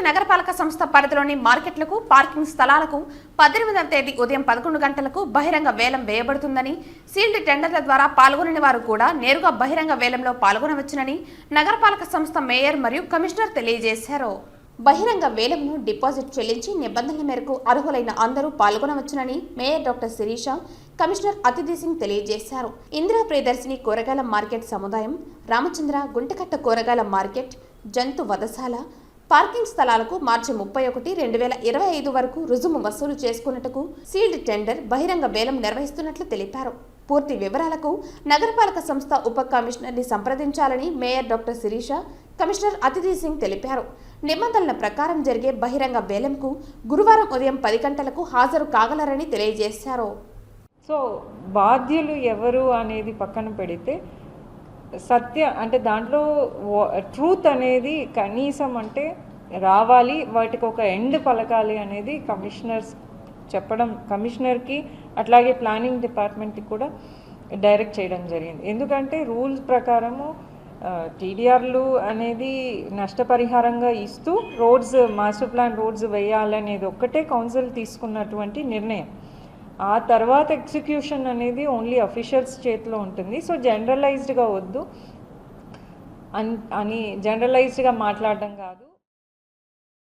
తిరుపతి నగరపాలక సంస్థ పరిధిలోని మార్కెట్లకు పార్కింగ్ స్థలాలకు పద్దెనిమిదవ తేదీ ఉదయం పదకొండు గంటలకు బహిరంగ వేలం వేయబడుతుందని సీల్డ్ టెండర్ల ద్వారా పాల్గొనని వారు కూడా నేరుగా బహిరంగ వేలంలో పాల్గొనవచ్చునని నగరపాలక సంస్థ మేయర్ మరియు కమిషనర్ తెలియజేశారు. బహిరంగ వేలంను డిపాజిట్ చెల్లించి నిబంధనల మేరకు అర్హులైన అందరూ పాల్గొనవచ్చునని mayor doctor Sirisha commissioner Athithi Singh తెలియజేశారు. ఇందిరా ప్రియదర్శిని కూరగాయల మార్కెట్ సముదాయం రామచంద్ర గుంటకట్ట కూరగాయల మార్కెట్ జంతు వధశాల పార్కింగ్ స్థలాలకు మార్చి ముప్పై ఒకటి రెండు వేల ఇరవై ఐదు వరకు రుజుము వసూలు చేసుకున్నట్టుకు సీల్డ్ టెండర్ బహిరంగ వేలం నిర్వహిస్తున్నట్లు తెలిపారు. పూర్తి వివరాలకు నగరపాలక సంస్థ ఉప కమిషనర్ని సంప్రదించాలని mayor doctor Shirisha commissioner Aditi Singh తెలిపారు. నిబంధనల ప్రకారం జరిగే బహిరంగ వేలంకు గురువారం ఉదయం పది గంటలకు హాజరు కాగలరని తెలియజేశారు. సో బాధ్యులు ఎవరు అనేది పక్కన పెడితే సత్య అంటే దాంట్లో ట్రూత్ అనేది కనీసం అంటే రావాలి వాటికి ఒక ఎండ్ పలకాలి అనేది కమిషనర్స్ చెప్పడం కమిషనర్కి అట్లాగే ప్లానింగ్ డిపార్ట్మెంట్కి కూడా డైరెక్ట్ చేయడం జరిగింది. ఎందుకంటే రూల్స్ ప్రకారము టీడీఆర్లు అనేది నష్టపరిహారంగా ఇస్తూ రోడ్స్ మాస్టర్ ప్లాన్ రోడ్స్ వేయాలనేది ఒక్కటే కౌన్సిల్ తీసుకున్నటువంటి నిర్ణయం. ఆ తర్వాత ఎగ్జిక్యూషన్ అనేది ఓన్లీ అఫీషియల్స్ చేతిలో ఉంటుంది. సో జనరలైజ్డ్గా వద్దు. అన్ అని జనరలైజ్డ్గా మాట్లాడడం కాదు.